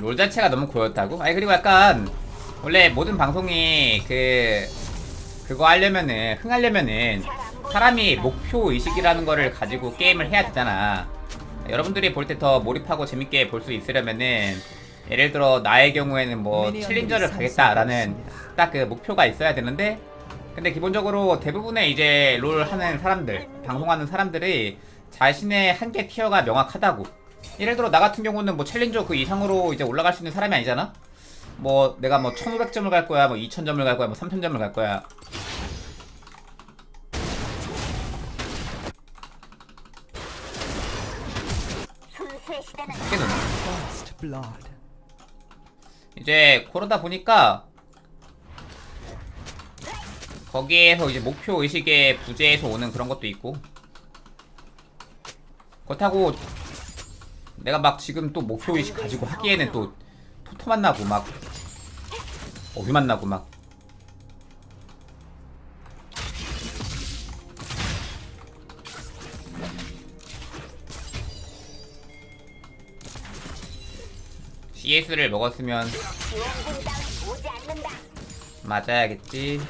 롤 자체가 너무 고였다고? 아니 그리고 약간 원래 모든 방송이 그 그거 하려면은 흥하려면은 사람이 목표 의식이라는 거를 가지고 게임을 해야 되잖아. 여러분들이 볼 때 더 몰입하고 재밌게 볼 수 있으려면은 예를 들어 나의 경우에는 뭐 챌린저를 가겠다라는 딱 그 목표가 있어야 되는데 근데 기본적으로 대부분의 이제 롤 하는 사람들 방송하는 사람들이 자신의 한계 티어가 명확하다고 예를 들어 나 같은 경우는 뭐 챌린저 그 이상으로 이제 올라갈 수 있는 사람이 아니잖아? 뭐 내가 뭐 1500점을 갈 거야 뭐 2000점을 갈 거야 뭐 3000점을 갈 거야. blood. 이제 그러다 보니까 거기에서 이제 목표 의식의 부재에서 오는 그런 것도 있고 그렇다고 내가 막 지금 또 목표 의식 가지고 하기에는 또 토토 만나고 막 어휘 만나고 막 CS를 먹었으면. 맞아야겠지.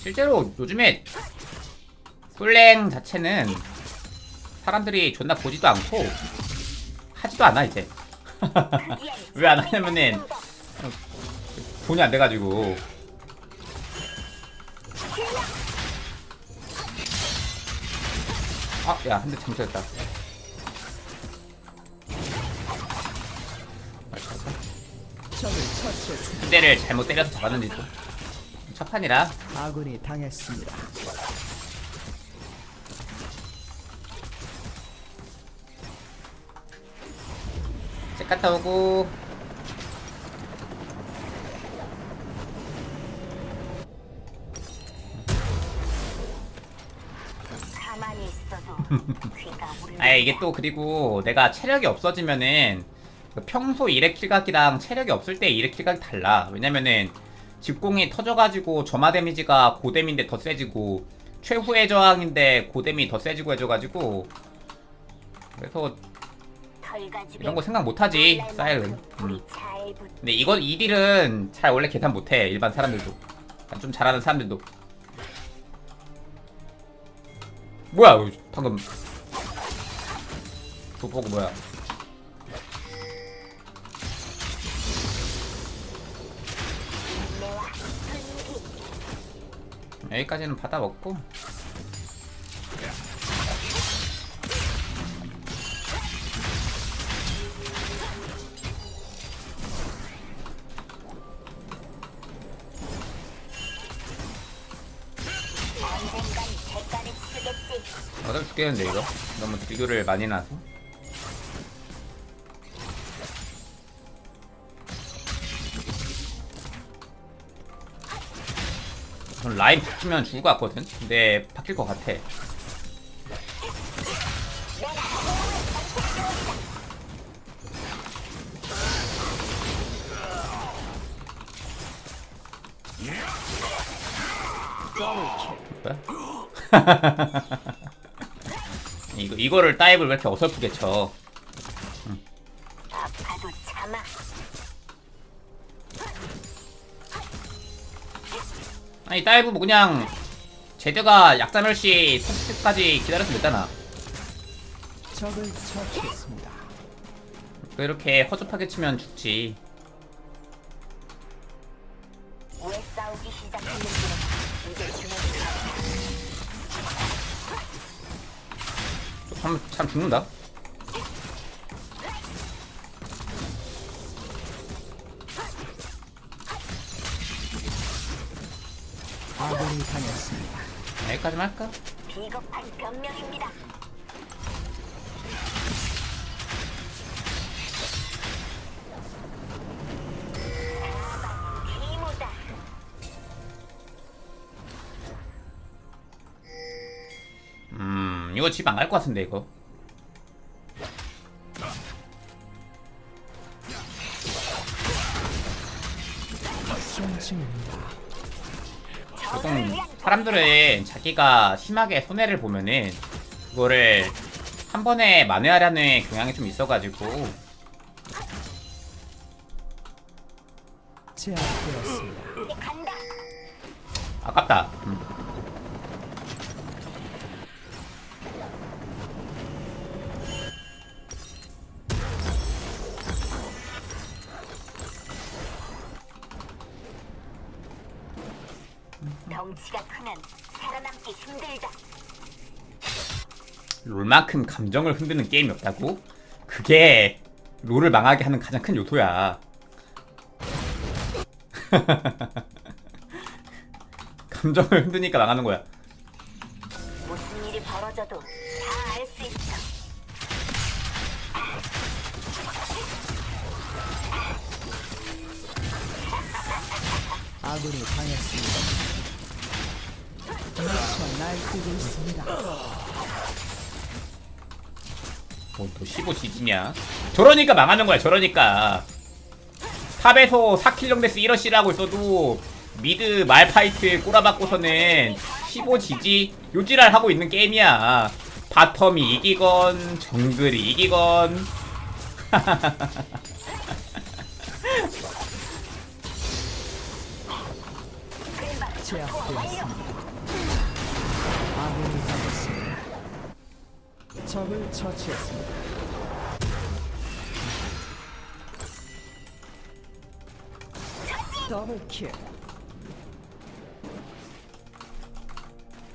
실제로 요즘에 솔랭 자체는 사람들이 존나 보지도 않고 하지도 않아 이제. 왜 안 하냐면은 돈이 안 돼가지고. 아, 야, 한대 잘못했다. 적을 처치했습니다. 한 대를 잘못 때려서 잡았는지 또. 첫 판이라 아군이 당했습니다. 갔다 오고 가만히 있어도 귀가 울려. 아 이게 또 그리고 내가 체력이 없어지면은 그 평소 일의 킬각이랑 체력이 없을 때 일의 킬각이 달라 왜냐면은 집공이 터져가지고 점화 데미지가 고뎀인데 더 세지고 최후의 저항인데 고뎀이 더 세지고 해줘가지고 그래서 이런 거 생각 못하지 사일은. 음. 근데 이건 이 딜은 잘 원래 계산 못해 일반 사람들도. 좀 잘하는 사람들도. 뭐야 방금. 돋보고 뭐야? 내와 분기 여기까지는 받아 먹고 죽겠는데 이거? 너무 딜교를 많이 나서? 전 라인 바뀌면 죽을 것 같거든? 근데 바뀔 것 같아. 뭐야? 이거 이거를 다이브를 왜 이렇게 어설프게 쳐? 아파도 참아. 아니 다이브 뭐 그냥 제드가 약자 멸시 선택까지 기다렸으면 됐잖아. 적을 처치했습니다. 왜 이렇게 허접하게 치면 죽지? 참, 참 죽는다. 아군이 당했습니다. 여기까지만 할까? 비겁한 변명입니다. 이거 집 안 갈 것 같은데 이거. 보통 사람들은 자기가 심하게 손해를 보면은 그거를 한 번에 만회하려는 경향이 좀 있어가지고 제압되었습니다. 아깝다. 음. 크면 살아남기 힘들다. 롤만큼 감정을 흔드는 게임이 없다고? 그게 롤을 망하게 하는 가장 큰 요소야. 감정을 흔드니까 망하는 거야. 무슨 일이 벌어져도 다 알 수 있어. 아군이 당했습니다. 뭐또 15지지냐? 저러니까 망하는 거야. 저러니까. 탑에서 4킬 정데스 1러시를 하고 있어도 미드 말파이트 꼬라박고서는 15지지 요지랄 하고 있는 게임이야. 바텀이 이기건 정글이 이기건 제압되었습니다. 적을 처치했습니다. 더블킬.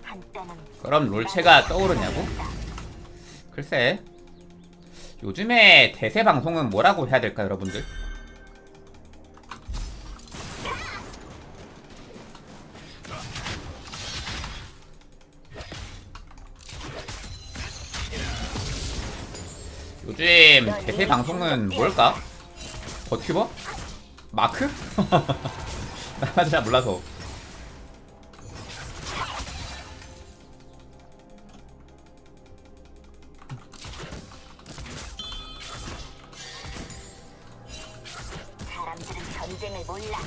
한때는 그럼 롤체가 떠오르냐고? 글쎄 요즘에 대세 방송은 뭐라고 해야 될까 여러분들? 요즘 대세 방송은 뭘까? 버튜버? 마크? 나잘 몰라서 사람들은 전쟁을 몰라.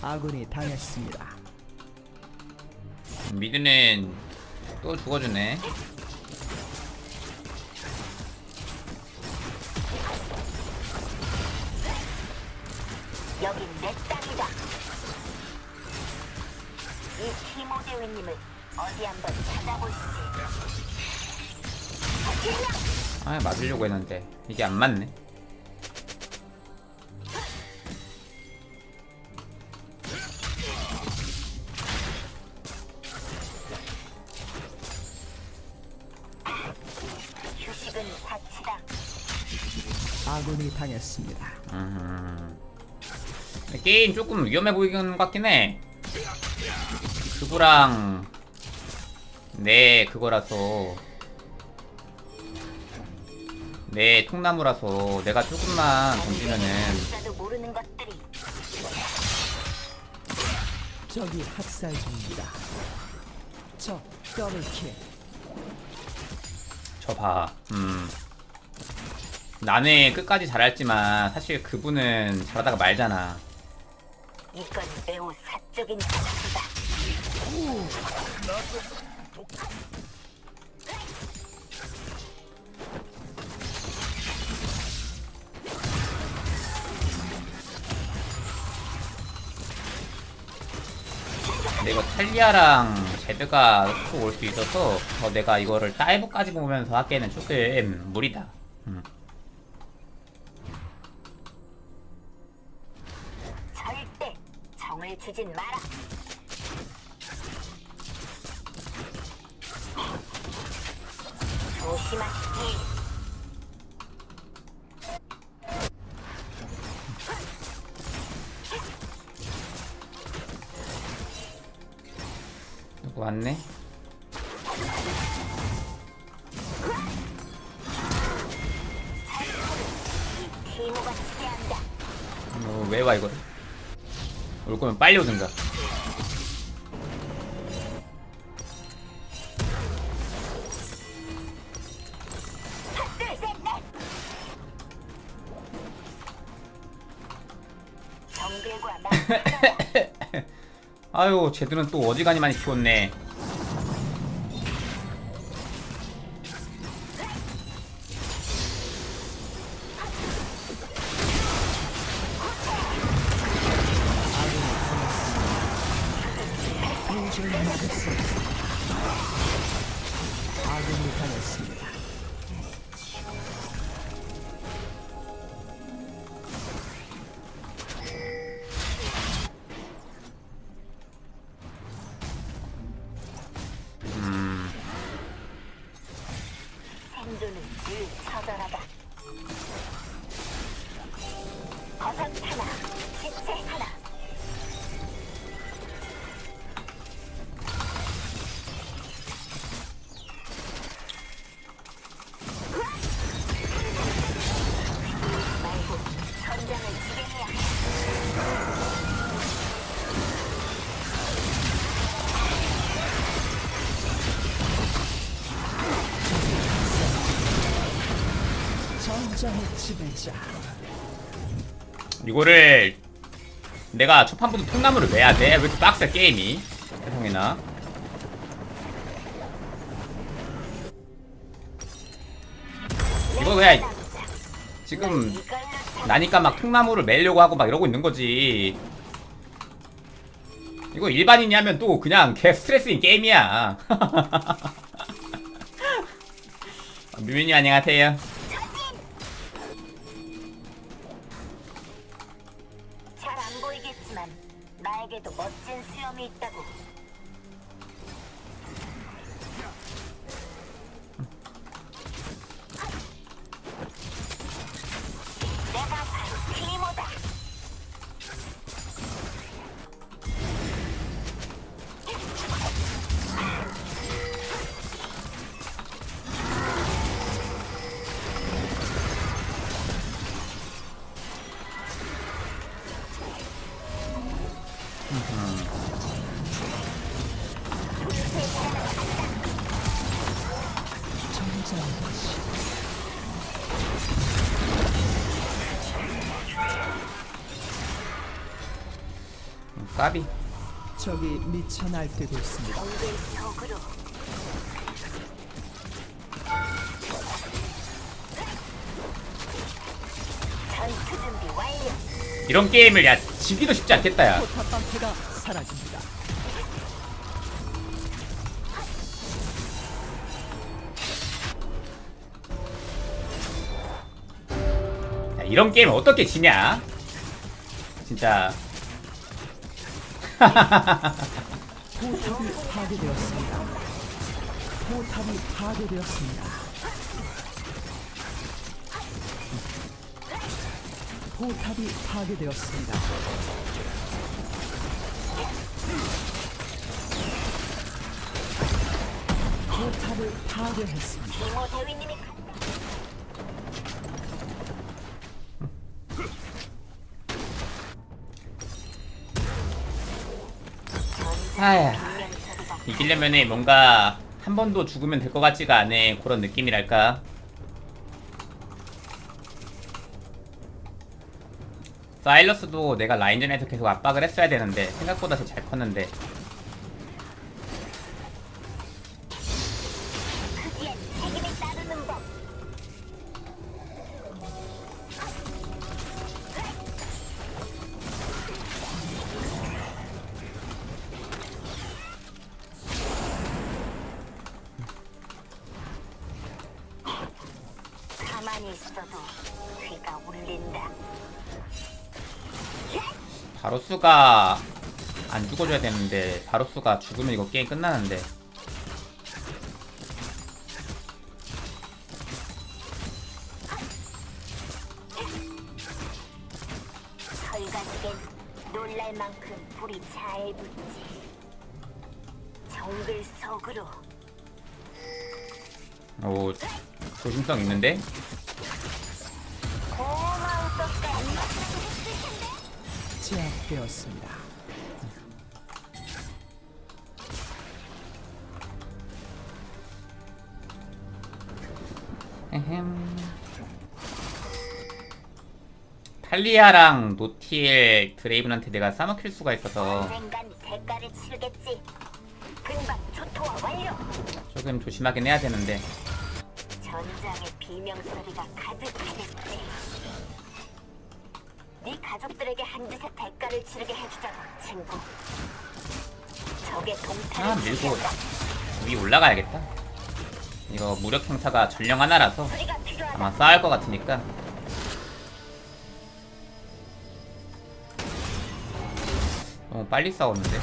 아군이 당했습니다. 미드는 또 죽어주네. 여긴 내 땅이다. 이 티모 대위님을 어디 한번 찾아보시지. 아 맞으려고 했는데 이게 안 맞네. 당했습니다. 음. 게임 조금 위험해 보이는 것 같긴 해. 그거랑 내 그거라서 내 통나무라서 내가 조금만 던지면은 적이 학살 중입니다. 적 더블킬. 저 봐. 음. 나는 끝까지 잘할지만 사실 그분은 잘하다가 말잖아. 이건 매우 사적인 사실이다. 근데 이거 탈리아랑 제드가 또올수 있어서 더 내가 이거를 다이브까지 보면서 하기에는 조금 무리다. 음. 지진 마라. 조심하시지. 누구 왔네? 지배한다. 어, 왜와 이거를? 올 거면 빨리 오든가. 아유 쟤들은 또 어지간히 많이 키웠네 도저히 막을 수 없습니다. 아군이 당했습니다. 이거를 내가 첫 판부터 통나무를 매야 돼? 왜 이렇게 빡세 게임이? 세상에나 이거 그냥 지금 나니까 막 통나무를 매려고 하고 막 이러고 있는 거지. 이거 일반인이 하면 또 그냥 개 스트레스인 게임이야. 뮤민이 안녕하세요 나에게도 멋진 수염이 있다고. 까비 적이 미쳐 날뛰고 있습니다. 이런 게임을 야 지기도 쉽지 않겠다 야 포탑 방패가 사라집니다. 야, 이런 게임 어떻게 지냐? 진짜 포탑이 파괴되었습니다. 포탑이 파괴되었습니다. 포탑이 파괴되었습니다. 포탑을 파괴했습니다. 아야 이기려면은 뭔가 한 번도 죽으면 될 것 같지가 않네 그런 느낌이랄까? 사일러스도 내가 라인전에서 계속 압박을 했어야 되는데 생각보다 더 잘 컸는데 바로스가 안 죽어줘야 되는데 바로스가 죽으면 이거 게임 끝나는데. 놀랄 만큼 불이 잘 붙지. 정글 속으로. 오 조심성 있는데 제압되었습니다. 에헴 탈리아랑 노틸 드레이븐한테 내가 싸먹힐 수가 있어서 언젠간 대가를 치르겠지. 금방 초토화 완료. 조금 조심하긴 해야 되는데 네 가족들에게 한짓의 대가를 치르게 해주자고, 친구. 적의 동탄을 아 밀고 준비한다. 위 올라가야겠다 이거 무력 행사가 전령 하나라서 필요하다. 아마 싸울 것 같으니까 너무 빨리 싸웠는데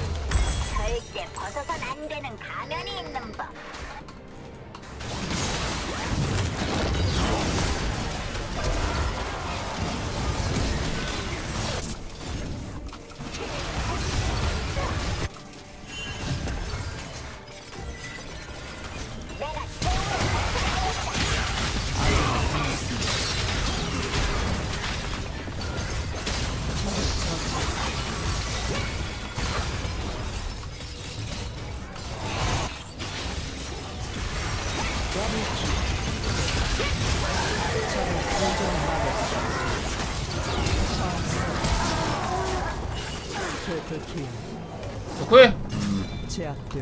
절대 벗어선 안 되는 가면이 있는 법.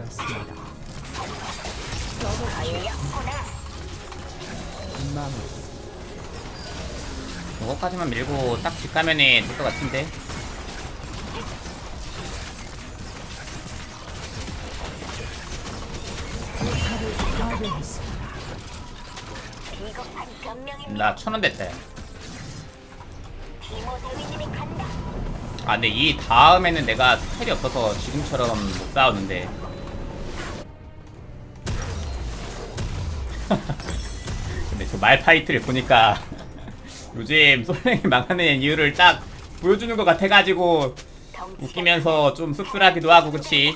되었습니다. 마무리. 저거까지만 밀고 딱 뒷가면에 될것 같은데 포탑을 파괴했습니다. 비겁한 변명입니다. 나 천원 됐다 야. 티모 대위님이 간다. 아 근데 이 다음에는 내가 스펠이 없어서 지금처럼 못 싸우는데 말파이트를 보니까 요즘 솔랭이 망하는 이유를 딱 보여주는 것 같아가지고 웃기면서 좀 씁쓸하기도 하고 그치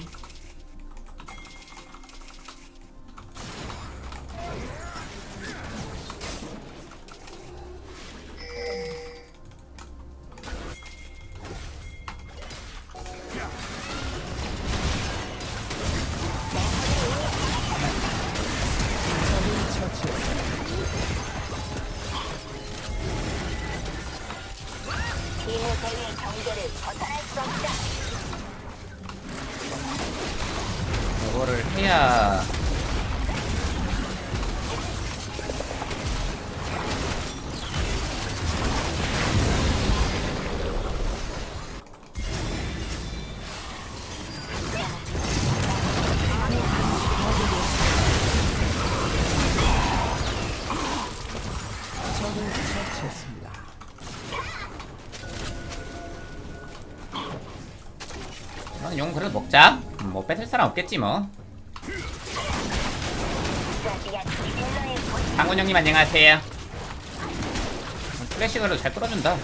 자 음, 뭐 뺏을 사람 없겠지 뭐 상훈 형님 안녕하세요 플래시그로 잘 끌어준다.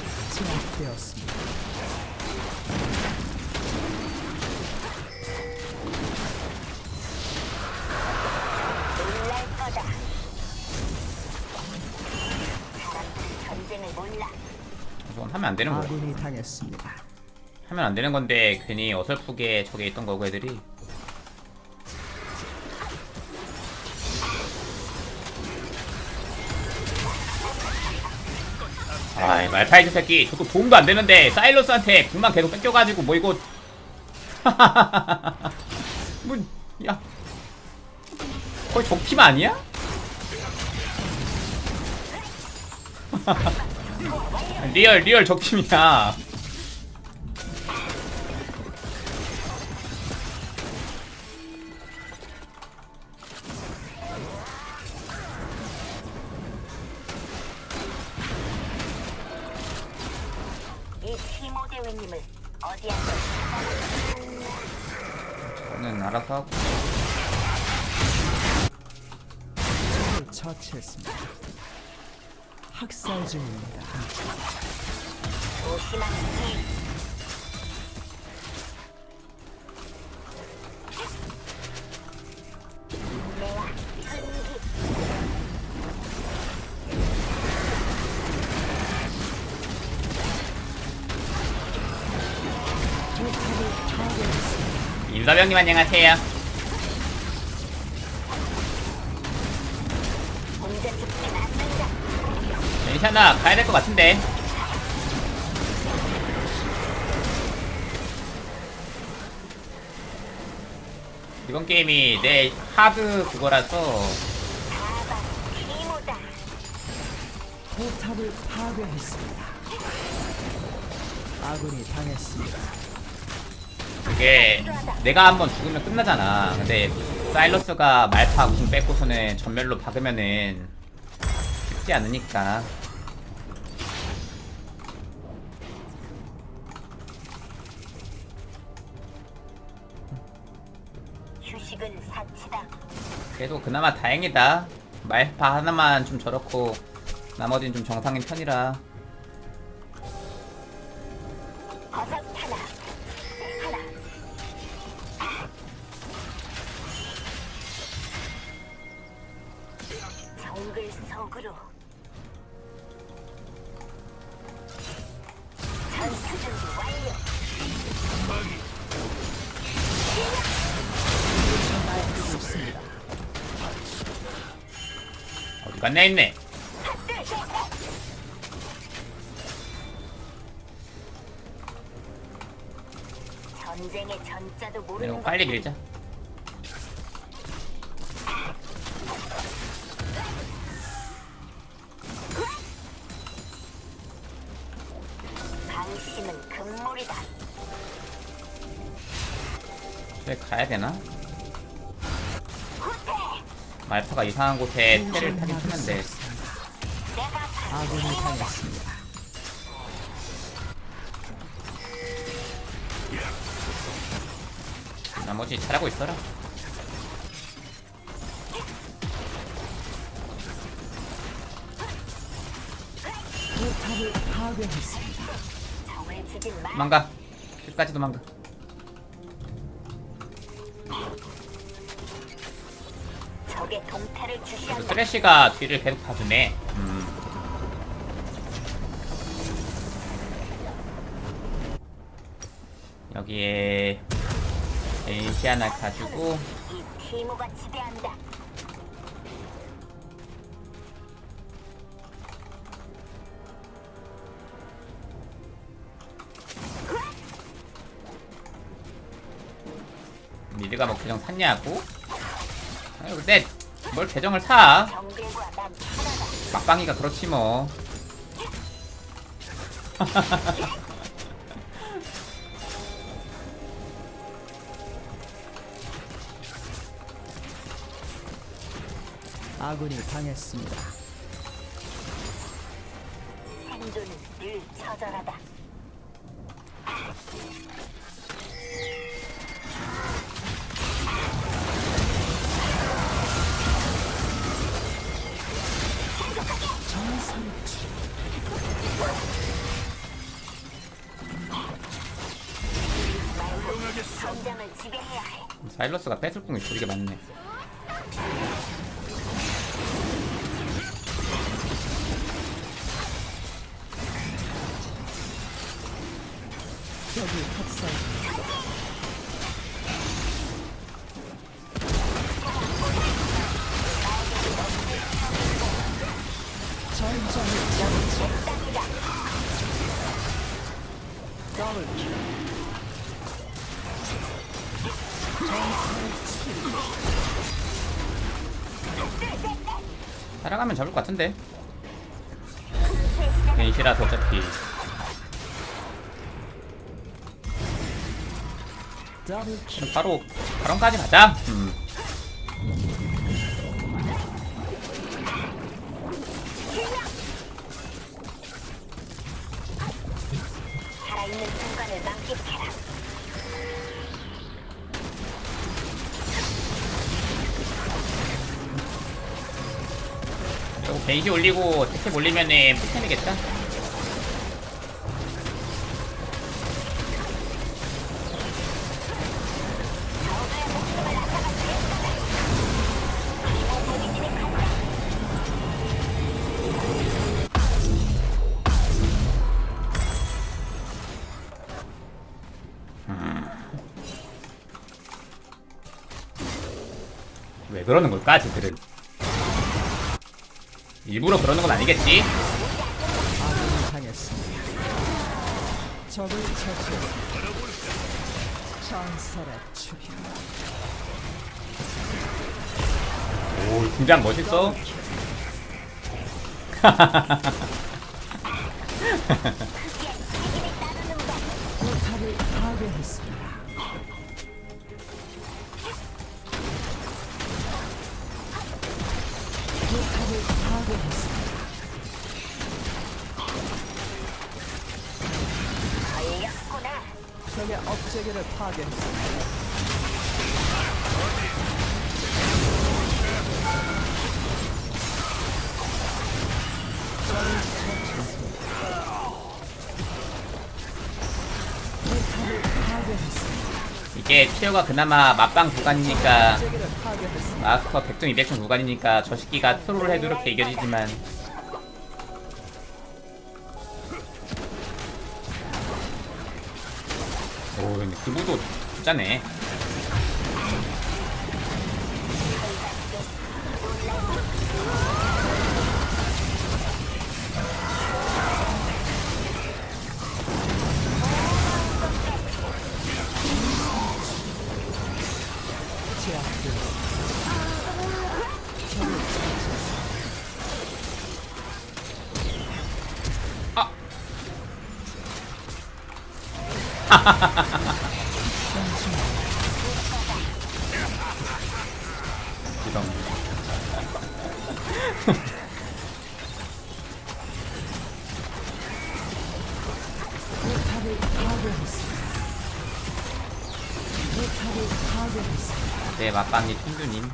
저건 하면 안 되는 거야 아군이 당했습니다. 하면 안 되는 건데 괜히 어설프게 저게 있던 거고 애들이. 아이 말파이트 새끼. 저도 도움도 안 되는데 사일러스한테 궁만 계속 뺏겨가지고 뭐 이거. 뭐야. 거의 적팀 아니야? 리얼 리얼 적팀이야 임사병님 안녕하세요. 괜찮아 가야 될 것 같은데. 이번 게임이 내 하드 그거라서 포탑을 파괴했습니다. 아군이 당했습니다. 그게 내가 한번 죽으면 끝나잖아. 근데 사일러스가 말파 궁 뺏고서는 전멸로 박으면은 쉽지 않으니까. 휴식은 사치다. 그래도 그나마 다행이다. 말파 하나만 좀 저렇고 나머지는 좀 정상인 편이라. 전투 준비 완료. 어디 갔냐 있네. 전쟁의 전자도 모르는 빨리 것. 밀자. 저기 가야 되나? 말파가 이상한 곳에 테를 타긴 바로 아군이 당했습니다. 나머지 잘하고 있어라. 포탑을 파괴했습니다. 도망가. 끝까지 도망가. 그 주시한다. 쓰레쉬가 뒤를 계속 봐주네. 음. 여기에 에이시 하나 가지고. 미드가 뭐 계정 샀냐고? 아니 근데 뭘 계정을 사? 막방이가 그렇지 뭐. 아군이 당했습니다. 생존은 늘 처절하다. 사일러스가 뺏을 궁이 되게 많네. 같은데. 벤시라서 어차피. 바로 바론까지 가자. 음. 벤시 올리고 택시 올리면은 풀템이겠다. 일부러 그러는 건 아니겠지? 오 등장 멋있어 포탑을 파괴했습니다. 적의 업체계를 파괴했습니다. 이게 티어가 그나마 맞방 구간이니까 마스터 100점 200점 구간이니까 저 새끼가 트롤을 해도 이렇게 이겨지지만. 오 근데 그보도 진짜네 내 맞방이 춘두님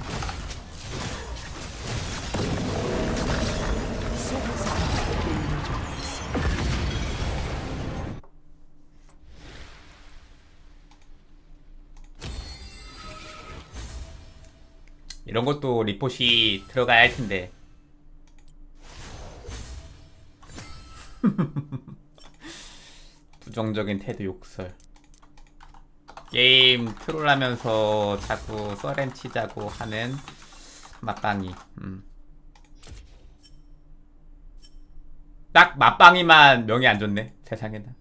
이런 것도 리포시 들어가야 할 텐데. 부정적인 태도 욕설. 게임 트롤하면서 자꾸 썰렌 치자고 하는 맞방이. 음. 딱 맞방이만 명이 안 좋네 세상에나